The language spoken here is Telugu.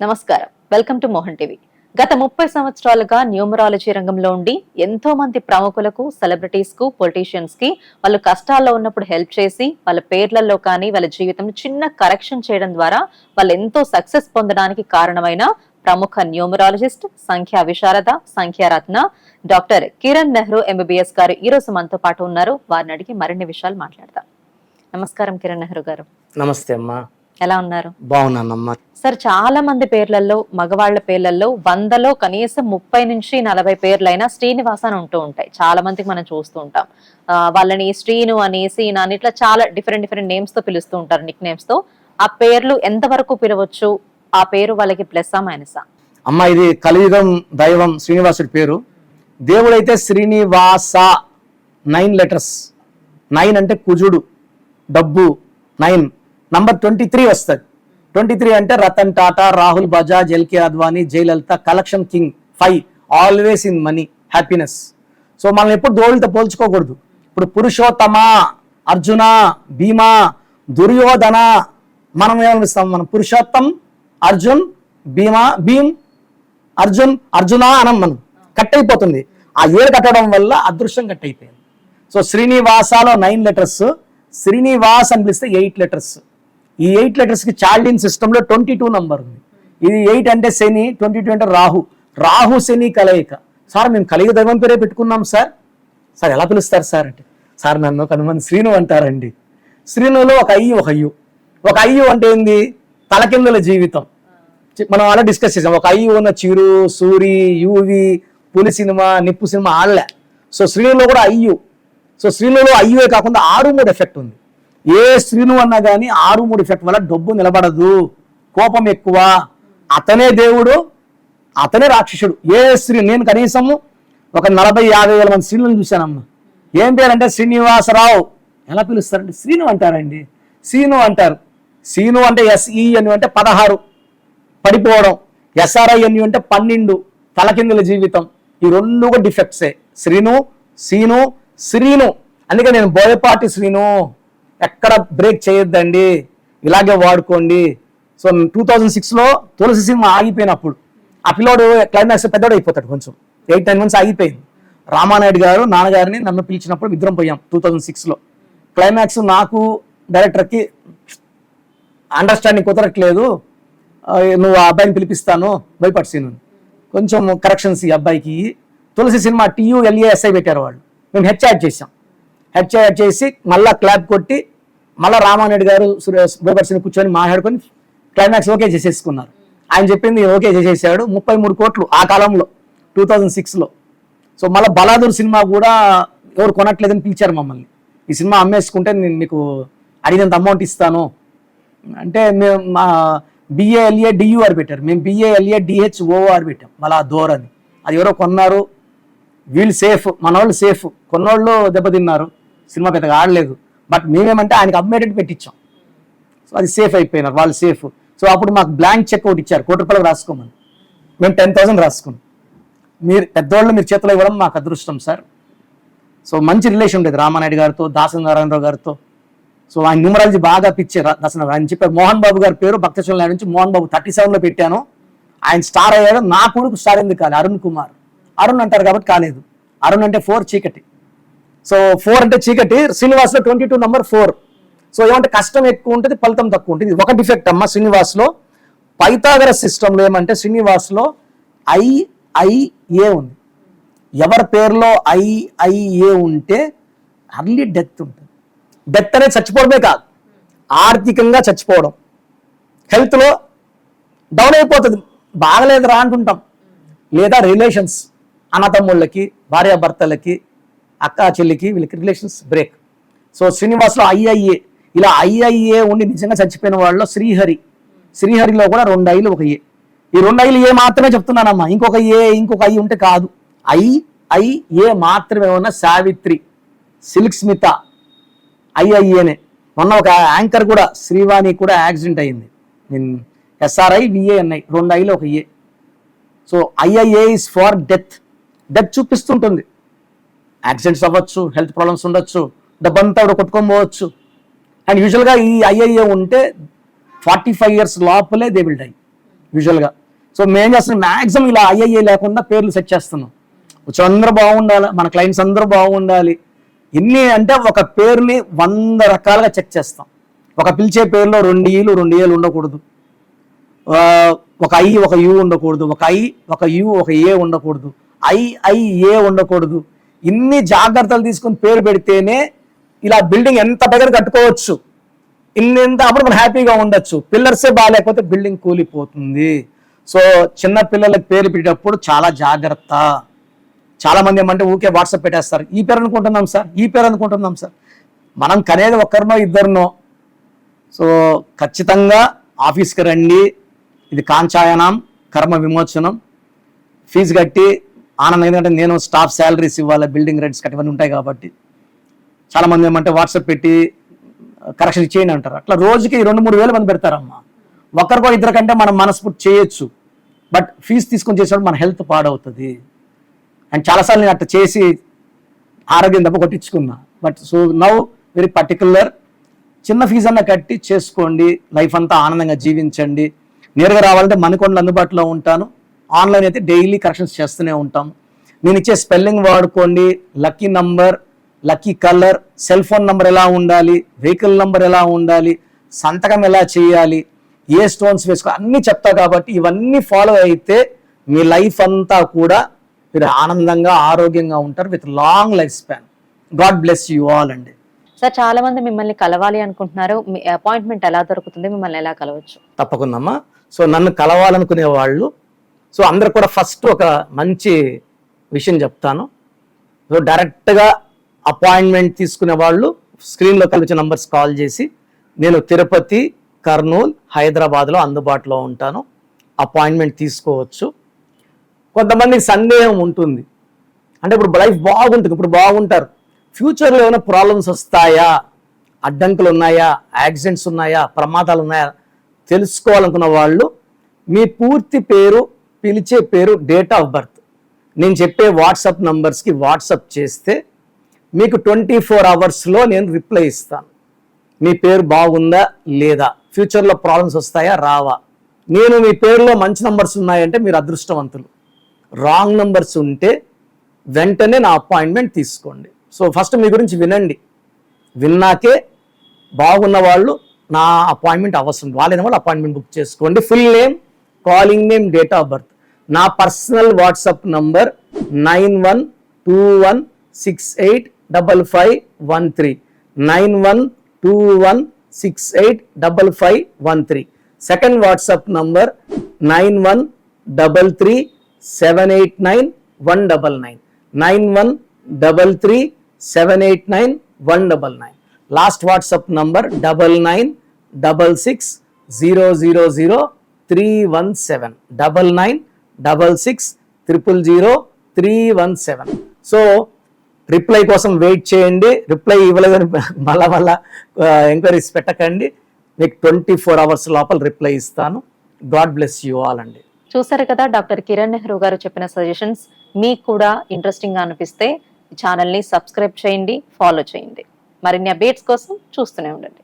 నమస్కారం. Welcome to Mohan TV. గత ముప్పై సంవత్సరాలుగా న్యూమరాలజీ రంగంలో ఉండి ఎంతో మంది ప్రముఖులకు సెలబ్రిటీస్కు పొలిటీషియన్స్కి వాళ్ళు కష్టాల్లో ఉన్నప్పుడు హెల్ప్ చేసి వాళ్ళ పేర్లలో కానీ వాళ్ళ జీవితం చిన్న కరెక్షన్ చేయడం ద్వారా వాళ్ళు ఎంతో సక్సెస్ పొందడానికి కారణమైన ప్రముఖ న్యూమరాలజిస్ట్ సంఖ్యా విశారద సంఖ్యారత్న డాక్టర్ కిరణ్ నెహ్రూ ఎంబీబీఎస్ గారు ఈ రోజు మనతో పాటు ఉన్నారు. వారిని అడిగి మరిన్ని విషయాలు మాట్లాడదాం. నమస్కారం కిరణ్ నెహ్రూ గారు. నమస్తే అమ్మా. ఎలా ఉన్నారు? బాగున్నానమ్మా. సార్ చాలా మంది పేర్లలో మగవాళ్ళ పేర్లలో వందలో కనీసం ముప్పై నుంచి నలభై పేర్లైనా శ్రీనివాస అని ఉంటూ ఉంటాయి. చాలా మందికి మనం చూస్తూ ఉంటాం. వాళ్ళని శ్రీను అని సీన అని ఇట్లా చాలా డిఫరెంట్ డిఫరెంట్ నేమ్స్తో పిలుస్తూ ఉంటారు నిక్ నేమ్స్తో. ఆ పేర్లు ఎంతవరకు పిలవచ్చు? ఆ పేరు వాళ్ళకి ప్లస్సా మైనసా? అమ్మ ఇది కలియుగం దైవం శ్రీనివాసుడి పేరు. దేవుడైతే శ్రీనివాస నైన్ లెటర్స్. నైన్ అంటే కుజుడు డబ్బు నైన్. నంబర్ ట్వంటీ త్రీ వస్తుంది. ట్వంటీ త్రీ అంటే Ratan Tata Rahul Bajaj LK Advani Jayalalitha collection king five. Always in money happiness so మనం ఎప్పుడు దేవుళ్ళతో పోల్చుకోకూడదు. ఇప్పుడు పురుషోత్తమ అర్జున భీమా దుర్యోధన మనం ఏమనిస్తాం మనం పురుషోత్తం అర్జున్ భీమా భీమ్ అర్జున్ అర్జున అనం మనం. కట్ అయిపోతుంది. ఆ ఏడు కట్టడం వల్ల అదృష్టం కట్ అయిపోయింది. సో శ్రీనివాసాలో నైన్ లెటర్స్ శ్రీనివాస్ అని పిలిస్తే ఎయిట్ లెటర్స్ ఈ ఎయిట్ లెటర్స్కి చాల్డిన్ సిస్టంలో ట్వంటీ టూ నంబర్ ఉంది. ఇది ఎయిట్ అంటే శని ట్వంటీ టూ అంటే రాహు. రాహు శని కలయిక. సార్ మేము కలియుగ దైవం పేరే పెట్టుకున్నాం సార్. సార్ ఎలా పిలుస్తారు సార్ అంటే? సార్ నన్ను కొంతమంది శ్రీను అంటారండి. శ్రీనులో ఒక అయ్యి ఒక అయ్యు. ఒక అయ్యు అంటే ఏంది? తలకిందుల జీవితం. మనం అలా డిస్కస్ చేసాం. ఒక అయ్యి ఉన్న చిరు సూరి యూవి పులి సినిమా నిప్పు సినిమా ఆడలే. సో శ్రీనులో కూడా అయ్యు. సో శ్రీనులో అయ్యువే కాకుండా ఆరు మూడు ఎఫెక్ట్ ఉంది. ఏ శ్రీను అన్నా కానీ ఆరు మూడు ఎఫెక్ట్ వల్ల డబ్బు నిలబడదు. కోపం ఎక్కువ. అతనే దేవుడు అతనే రాక్షసుడు. ఏ శ్రీ నేను కనీసము ఒక నలభై యాభై వేల మంది శ్రీలను చూశానమ్మా. ఏం పేరంటే శ్రీనివాసరావు. ఎలా పిలుస్తారండి? శ్రీను అంటారండి. సీను అంటారు. సీను అంటే ఎస్ఈ అని అంటే పదహారు. పడిపోవడం. ఎస్ఆర్ఐ అని అంటే పన్నెండు. తలకిందుల జీవితం. ఈ రెండు కూడా డిఫెక్ట్సే. శ్రీను సీను శ్రీను. అందుకే నేను బోయపాటి శ్రీను. ఎక్కడ బ్రేక్ చేయొద్దండి ఇలాగే వాడుకోండి. సో టూ థౌజండ్ సిక్స్లో తులసి సినిమా ఆగిపోయినప్పుడు ఆ పిల్లోడు క్లైమాక్స్ పెద్దోడు అయిపోతాడు కొంచెం. ఎయిట్ నైన్ మంత్స్ ఆగిపోయింది. రామానాయుడు గారు నాన్నగారిని నన్ను పిలిచినప్పుడు ఇద్దరం పోయాం టూ థౌజండ్ సిక్స్లో. క్లైమాక్స్ నాకు డైరెక్టర్కి అండర్స్టాండింగ్ కుదరట్లేదు. నువ్వు ఆ అబ్బాయిని పిలిపిస్తాను భయపడి సీను. కొంచెం కరెక్షన్స్ ఈ అబ్బాయికి. తులసి cinema T U L A S I పెట్టారు వాళ్ళు. మేము హెచ్ యాడ్ చేసాం హెచ్ యాడ్ చేసి మళ్ళా క్లాప్ కొట్టి మళ్ళీ రామానాయుడు గారు సురేష్ కూర్చొని మాట్లాడుకొని క్లైమాక్స్ ఓకే చేసేసుకున్నారు. ఆయన చెప్పింది ఓకే చేసేసాడు. ముప్పై మూడు కోట్లు ఆ కాలంలో టూ థౌజండ్ సిక్స్లో సో మళ్ళీ బలాదూర్ సినిమా కూడా ఎవరు కొనట్లేదని పిలిచారు మమ్మల్ని. ఈ సినిమా అమ్మేసుకుంటే నేను మీకు అడిగినంత అమౌంట్ ఇస్తాను. అంటే మేము మా బిఏఎల్ఏ డియూఆర్ పెట్టారు. మేము బిఏఎల్ఏ డిహెచ్ఓఆర్ పెట్టాం. మళ్ళీ ఆ దోర్ అని అది ఎవరో కొన్నారు. వీళ్ళు సేఫ్ మన వాళ్ళు సేఫ్ కొన్నోళ్ళు దెబ్బతిన్నారు. సినిమా పెద్దగా ఆడలేదు. బట్ మేమేమంటే ఆయనకు అమ్మేటట్టు పెట్టించాం. సో అది సేఫ్ అయిపోయినారు వాళ్ళు సేఫ్ సో అప్పుడు మాకు బ్లాంక్ చెక్ ఒకటి ఇచ్చారు కోటి రూపాయలు రాసుకోమని. మేము టెన్ థౌసండ్ రాసుకున్నాం. మీరు పెద్దవాళ్ళు మీరు చేతిలో ఇవ్వడం మాకు అదృష్టం సార్. సో మంచి రిలేషన్ ఉండేది రామానాయుడు గారితో దాసరి నారాయణరావు గారితో. సో ఆయన న్యూమరాలజీ బాగా పిచ్చే దర్శన ఆయన చెప్పారు మోహన్ బాబు గారి పేరు భక్తశ్వరం నుంచి మోహన్ బాబు థర్టీ సెవెన్లో పెట్టాను. ఆయన స్టార్ అయ్యాడు నా కొడుకు స్టార్ ఎందుకు కాలేదు అరుణ్ కుమార్. అరుణ్ అంటారు కాబట్టి కాలేదు. అరుణ్ అంటే ఫోర్ చీకటి. సో ఫోర్ అంటే చీకటి శ్రీనివాస్లో twenty two number four so ఏమంటే కష్టం ఎక్కువ ఉంటుంది ఫలితం తక్కువ ఉంటుంది. ఒక డిఫెక్ట్ అమ్మ శ్రీనివాస్లో. పైతాగర సిస్టంలో ఏమంటే శ్రీనివాస్లో ఐఐఏ ఉంది. ఎవరి పేరులో ఐఐఏ ఉంటే అర్లీ డెత్ ఉంటుంది. డెత్ అనేది చచ్చిపోవడమే కాదు. ఆర్థికంగా చచ్చిపోవడం. హెల్త్లో డౌన్ అయిపోతుంది. బాగలేదు రా అంటుంటాం. లేదా రిలేషన్స్ అన్నతమ్ముళ్ళకి భార్యాభర్తలకి అక్క చెల్లికి వీళ్ళకి రిలేషన్స్ బ్రేక్. సో శ్రీనివాస్లో ఐఐఏ ఇలా ఐఐఏ ఉండి నిజంగా చచ్చిపోయిన వాళ్ళలో శ్రీహరి. శ్రీహరిలో కూడా రెండు ఐలు ఒక ఏ. ఈ రెండు ఐలు ఏ మాత్రమే చెప్తున్నానమ్మా. ఇంకొక ఏ ఇంకొక ఐ ఉంటే కాదు. ఐ ఐ ఏ మాత్రమే ఉన్న సావిత్రి సిల్క్ స్మిత ఐఐఏనే. మొన్న ఒక యాంకర్ కూడా శ్రీవాణి కూడా యాక్సిడెంట్ అయింది. నేను ఎస్ఆర్ఐ విఏఎన్ఐ రెండు ఐలో ఒక A. So I I A is for death death చూపిస్తుంటుంది. Accidents అవ్వచ్చు హెల్త్ ప్రాబ్లమ్స్ ఉండొచ్చు డబ్బంతా ఆవిడ కొట్టుకొని పోవచ్చు. అండ్ యూజువల్గా ఈ ఐఐఏ ఉంటే ఫార్టీ ఫైవ్ ఇయర్స్ లోపలే దే విల్ డై యూజువల్గా. సో మేము చేస్తున్నాం మ్యాక్సిమం ఇలా ఐఐఏ లేకుండా పేర్లు సెట్ చేస్తున్నాం. వచ్చి అందరూ బాగుండాలి మన క్లయింట్స్ అందరూ బాగుండాలి. ఎన్ని అంటే ఒక పేరుని వంద రకాలుగా చెక్ చేస్తాం. ఒక పిలిచే పేరులో రెండు ఈలు రెండు ఏలు ఉండకూడదు. ఒక ఐ ఒక యు ఉండకూడదు. ఒక ఐ ఒక యు ఒక ఏ ఉండకూడదు. ఐ ఐ ఏ ఉండకూడదు. ఇన్ని జాగ్రత్తలు తీసుకొని పేరు పెడితేనే ఇలా బిల్డింగ్ ఎంత దగ్గర కట్టుకోవచ్చు ఇన్ని ఎంత అప్పుడు మనం హ్యాపీగా ఉండొచ్చు. పిల్లర్సే బాగాలేకపోతే బిల్డింగ్ కూలిపోతుంది. సో చిన్న పిల్లలకు పేరు పెట్టేటప్పుడు చాలా జాగ్రత్త. చాలామంది ఏమంటే ఊకే వాట్సాప్ పెట్టేస్తారు. ఈ పేరు అనుకుంటున్నాం సార్ ఈ పేరు అనుకుంటున్నాం సార్. మనం కనేది ఒక్కరినో ఇద్దరినో. సో ఖచ్చితంగా ఆఫీస్కి రండి. ఇది కాంచాయనం కర్మ విమోచనం. ఫీజు కట్టి ఆనందం ఎందుకంటే నేను స్టాఫ్ శాలరీస్ ఇవ్వాలి బిల్డింగ్ రెంట్స్ కట్టి ఇవన్నీ ఉంటాయి కాబట్టి. చాలామంది ఏమంటే వాట్సాప్ పెట్టి కరెక్షన్ ఇచ్చేయండి అంటారు. అట్లా రోజుకి రెండు మూడు వేల మంది పెడతారమ్మా. ఒకరికో ఇద్దరు కంటే మనం మనస్ఫూర్తి చేయొచ్చు. బట్ ఫీజు తీసుకొని చేసినప్పుడు మన హెల్త్ పాడవుతుంది. అండ్ చాలాసార్లు నేను అట్లా చేసి ఆరోగ్యం దెబ్బ కొట్టించుకున్నా. But so now very particular చిన్న ఫీజు అన్న కట్టి చేసుకోండి. లైఫ్ అంతా ఆనందంగా జీవించండి. నేరుగా రావాలంటే మనకొండలు అందుబాటులో ఉంటాను. ఆన్లైన్ అయితే డైలీ కరెక్షన్స్ చేస్తూనే ఉంటాం. నేను ఇచ్చే స్పెల్లింగ్ వాడుకోండి. Lucky number lucky colour cell phone number ఎలా ఉండాలి వెహికల్ నంబర్ ఎలా ఉండాలి సంతకం ఎలా చేయాలి ఏ స్టోన్స్ వేసుకో అన్నీ చెప్తా కాబట్టి ఇవన్నీ ఫాలో అయితే మీ లైఫ్ అంతా కూడా మీరు ఆనందంగా ఆరోగ్యంగా ఉంటారు with long life span. God bless you all అండి. సార్ చాలా మంది మిమ్మల్ని కలవాలి అనుకుంటున్నారు. మీ అపాయింట్మెంట్ ఎలా దొరుకుతుంది? మిమ్మల్ని ఎలా కలవచ్చు? తప్పకుండా అమ్మా. సో నన్ను కలవాలనుకునే వాళ్ళు సో అందరు కూడా ఫస్ట్ ఒక మంచి విషయం చెప్తాను. సో డైరెక్ట్గా అపాయింట్మెంట్ తీసుకునే వాళ్ళు స్క్రీన్లో కలిసి నంబర్స్ కాల్ చేసి నేను తిరుపతి కర్నూలు హైదరాబాద్లో అందుబాటులో ఉంటాను. అపాయింట్మెంట్ తీసుకోవచ్చు. కొంతమందికి సందేహం ఉంటుంది. అంటే ఇప్పుడు లైఫ్ బాగుంటుంది. ఇప్పుడు బాగుంటారు. ఫ్యూచర్లో ఏమైనా ప్రాబ్లమ్స్ వస్తాయా? అడ్డంకులు ఉన్నాయా? యాక్సిడెంట్స్ ఉన్నాయా? ప్రమాదాలు ఉన్నాయా? తెలుసుకోవాలనుకున్న వాళ్ళు మీ పూర్తి పేరు పిలిచే పేరు డేట్ ఆఫ్ బర్త్ నేను చెప్పే వాట్సాప్ నంబర్స్కి వాట్సాప్ చేస్తే మీకు ట్వంటీ ఫోర్ అవర్స్లో నేను రిప్లై ఇస్తాను. మీ పేరు బాగుందా లేదా? ఫ్యూచర్లో ప్రాబ్లమ్స్ వస్తాయా రావా? నేను మీ పేరులో మంచి నంబర్స్ ఉన్నాయంటే మీరు అదృష్టవంతులు. రాంగ్ నంబర్స్ ఉంటే వెంటనే నా అపాయింట్మెంట్ తీసుకోండి. సో ఫస్ట్ మీ గురించి వినండి. విన్నాకే బాగున్న వాళ్ళు నా అపాయింట్మెంట్ అవసరం. వాళ్ళైన వాళ్ళు అపాయింట్మెంట్ బుక్ చేసుకోండి. Full name calling name date of birth నా personal WhatsApp number nine one two one six eight double five one three nine one two one six eight double five one three second WhatsApp number nine one double three seven eight nine one double nine nine one double three seven eight nine one double nine last WhatsApp number double nine double six zero zero zero three one seven double nine double six triple zero three one seven so reply కోసం వెయిట్ చేయండి. రిప్లై ఇవ్వలేదని మళ్ళా మళ్ళా ఎంక్వైరీస్ పెట్టకండి. మీకు ట్వంటీ ఫోర్ అవర్స్ లోపల రిప్లై ఇస్తాను. గాడ్ బ్లెస్ యూ ఆల్ అండి. చూసారు కదా డాక్టర్ కిరణ్ నెహ్రూ గారు చెప్పిన సజెషన్స్ మీకు కూడా ఇంట్రెస్టింగ్గా అనిపిస్తే ఛానల్ని సబ్స్క్రైబ్ చేయండి ఫాలో చేయండి. మరిన్ని అప్డేట్స్ కోసం చూస్తూనే ఉండండి.